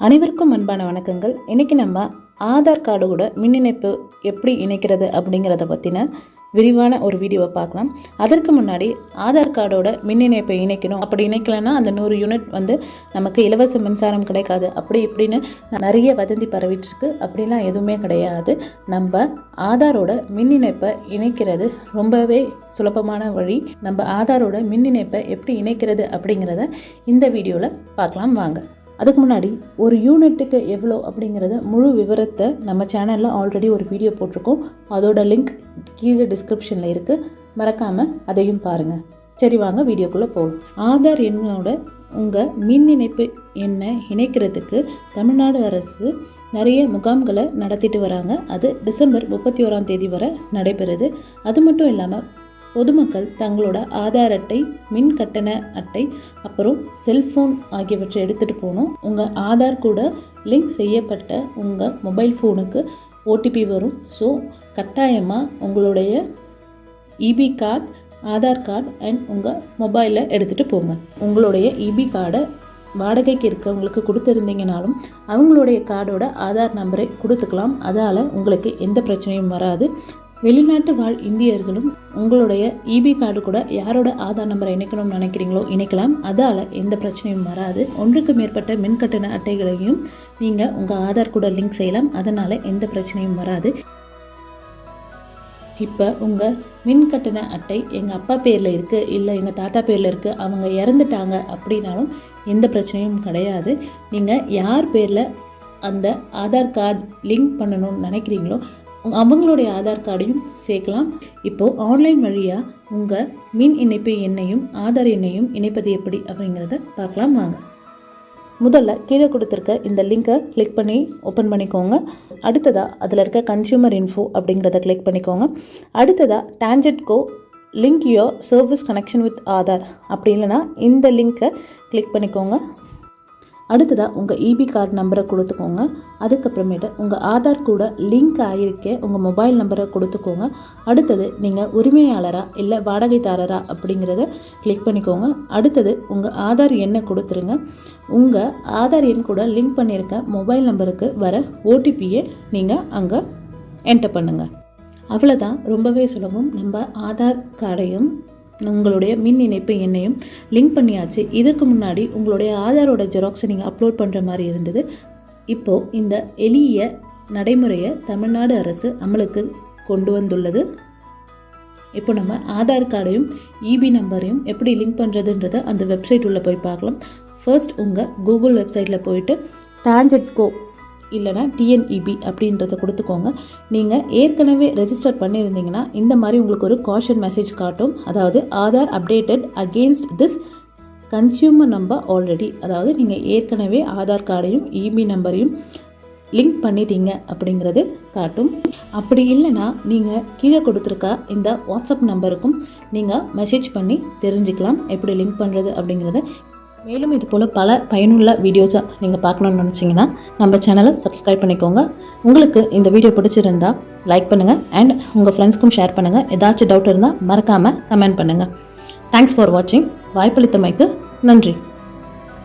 அனைவருக்கும் அன்பான வணக்கங்கள். இன்றைக்கி நம்ம ஆதார் கார்டு கூட மின் இணைப்பு எப்படி இணைக்கிறது அப்படிங்கிறத பற்றின விரிவான ஒரு வீடியோவை பார்க்கலாம். அதற்கு முன்னாடி ஆதார் கார்டோட மின் இணைப்பை இணைக்கணும். அப்படி இணைக்கலன்னா அந்த நூறு யூனிட் வந்து நமக்கு இலவச மின்சாரம் கிடைக்காது. அப்படி இப்படின்னு நிறைய வதந்தி பரவிட்டுருக்கு. அப்படிலாம் எதுவுமே கிடையாது. நம்ம ஆதாரோட மின் இணைப்பை இணைக்கிறது ரொம்பவே சுலபமான வழி. நம்ம ஆதாரோட மின் இணைப்பை எப்படி இணைக்கிறது அப்படிங்கிறத இந்த வீடியோவில் பார்க்கலாம். வாங்க. அதுக்கு முன்னாடி ஒரு யூனிட்டுக்கு எவ்வளோ அப்படிங்கிறத முழு விவரத்தை நம்ம சேனலில் ஆல்ரெடி ஒரு வீடியோ போட்டிருக்கோம். அதோட லிங்க் கீழே டிஸ்கிரிப்ஷனில் இருக்குது மறக்காமல் அதையும் பாருங்கள் சரி வாங்க வீடியோக்குள்ளே போகலாம் ஆதார் எண்ணோட உங்கள் மின் இணைப்பு எண்ணை இணைக்கிறதுக்கு தமிழ்நாடு அரசு நிறைய முகாம்களை நடத்திட்டு வராங்க. அது டிசம்பர் முப்பத்தி ஓராம் தேதி வரை நடைபெறுது. அது மட்டும் இல்லாமல் பொதுமக்கள் தங்களோட ஆதார் அட்டை மின் கட்டண அட்டை அப்புறம் செல்ஃபோன் ஆகியவற்றை எடுத்துகிட்டு போகணும். உங்கள் ஆதார் கூட லிங்க் செய்யப்பட்ட உங்கள் மொபைல் ஃபோனுக்கு ஓடிபி வரும். ஸோ கட்டாயமாக உங்களுடைய EB card Aadhaar card and உங்கள் மொபைலில் எடுத்துகிட்டு போங்க. உங்களுடைய இபி கார்டை வாடகைக்கு இருக்கவங்களுக்கு கொடுத்துருந்தீங்கனாலும் அவங்களுடைய கார்டோட ஆதார் நம்பரை கொடுத்துக்கலாம். அதால் உங்களுக்கு எந்த பிரச்சனையும் வராது. வெளிநாட்டு வாழ் இந்தியர்களும் உங்களுடைய இபி கார்டு கூட யாரோட ஆதார் நம்பரை இணைக்கணும்னு நினைக்கிறீங்களோ இணைக்கலாம். அதால் எந்த பிரச்சனையும் வராது. ஒன்றுக்கு மேற்பட்ட மின் கட்டண அட்டைகளையும் நீங்கள் உங்கள் ஆதார் கூட லிங்க் செய்யலாம். அதனால் எந்த பிரச்சனையும் வராது. இப்போ உங்கள் மின் கட்டண அட்டை எங்கள் அப்பா பேரில் இருக்குது இல்லை எங்கள் தாத்தா பேரில் இருக்குது அவங்க இறந்துட்டாங்க அப்படின்னாலும் எந்த பிரச்சனையும் கிடையாது. நீங்கள் யார் பேரில் அந்த ஆதார் கார்டு லிங்க் பண்ணணும்னு நினைக்கிறீங்களோ அவங்களுடைய ஆதார் கார்டையும் சேர்க்கலாம். இப்போது ஆன்லைன் வழியாக உங்கள் மின் இணைப்பு எண்ணையும் ஆதார் எண்ணையும் இணைப்பது எப்படி அப்படிங்கிறத பார்க்கலாம் வாங்க. முதல்ல கீழே கொடுத்துருக்க இந்த லிங்கை கிளிக் பண்ணி ஓப்பன் பண்ணிக்கோங்க. அடுத்ததாக அதில் இருக்க கன்சியூமர் இன்ஃபோ அப்படிங்கிறத கிளிக் பண்ணிக்கோங்க. அடுத்ததாக TANGEDCO link your service connection with Aadhaar. அப்படி இல்லைன்னா இந்த லிங்க்கை கிளிக் பண்ணிக்கோங்க. அடுத்ததாக உங்கள் இபி கார்டு நம்பரை கொடுத்துக்கோங்க. அதுக்கப்புறமேட்டு உங்கள் ஆதார் கூட லிங்க் ஆகியிருக்க உங்கள் மொபைல் நம்பரை கொடுத்துக்கோங்க. அடுத்தது நீங்கள் உரிமையாளரா இல்லை வாடகைதாரரா அப்படிங்கிறத கிளிக் பண்ணிக்கோங்க. அடுத்தது உங்கள் ஆதார் எண்ணை கொடுத்துருங்க. உங்கள் ஆதார் எண் கூட லிங்க் பண்ணியிருக்க மொபைல் நம்பருக்கு வர ஓடிபியை நீங்கள் அங்கே என்டர் பண்ணுங்கள் அவ்வளோதான் ரொம்பவே சுலபம். நம்ம ஆதார் கார்டையும் உங்களுடைய மின் இணைப்பு எண்ணையும் லிங்க் பண்ணியாச்சு. இதுக்கு முன்னாடி உங்களுடைய ஆதாரோட ஜெராக்ஸை நீங்கள் அப்லோட் பண்ணுற மாதிரி இருந்தது. இப்போது இந்த எளிய நடைமுறையை தமிழ்நாடு அரசு அமலுக்கு கொண்டு வந்துள்ளது. இப்போ நம்ம ஆதார் கார்டையும் இபி நம்பரையும் எப்படி லிங்க் பண்ணுறதுன்றதை அந்த வெப்சைட் உள்ளே போய் பார்க்கலாம். ஃபர்ஸ்ட் உங்கள் கூகுள் வெப்சைட்டில் போயிட்டு டான்ஜெட் கோ இல்லைனா டிஎன்இபி அப்படின்றத கொடுத்துக்கோங்க. நீங்கள் ஏற்கனவே ரெஜிஸ்டர் பண்ணியிருந்தீங்கன்னா இந்த மாதிரி உங்களுக்கு ஒரு காஷன் மெசேஜ் காட்டும். அதாவது Aadhaar updated against this consumer number already அதாவது நீங்கள் ஏற்கனவே ஆதார் கார்டையும் இபி நம்பரையும் லிங்க் பண்ணிட்டீங்க அப்படிங்கிறது காட்டும். அப்படி இல்லைன்னா நீங்கள் கீழே கொடுத்துருக்க இந்த வாட்ஸ்அப் நம்பருக்கும் நீங்கள் மெசேஜ் பண்ணி தெரிஞ்சுக்கலாம். எப்படி லிங்க் பண்ணுறது அப்படிங்கிறத மேலும் இது போல் பல பயனுள்ள வீடியோஸை நீங்கள் பார்க்கணுன்னு நினச்சிங்கன்னா நம்ம சேனலை சப்ஸ்கிரைப் பண்ணிக்கோங்க. உங்களுக்கு இந்த வீடியோ பிடிச்சிருந்தா லைக் பண்ணுங்கள் அண்ட் உங்கள் ஃப்ரெண்ட்ஸ்க்கும் ஷேர் பண்ணுங்கள் ஏதாச்சும் டவுட் இருந்தால் மறக்காமல் கமெண்ட் பண்ணுங்கள் தேங்க்ஸ் ஃபார் வாட்சிங் வாய்ப்பளித்தமைக்கு நன்றி.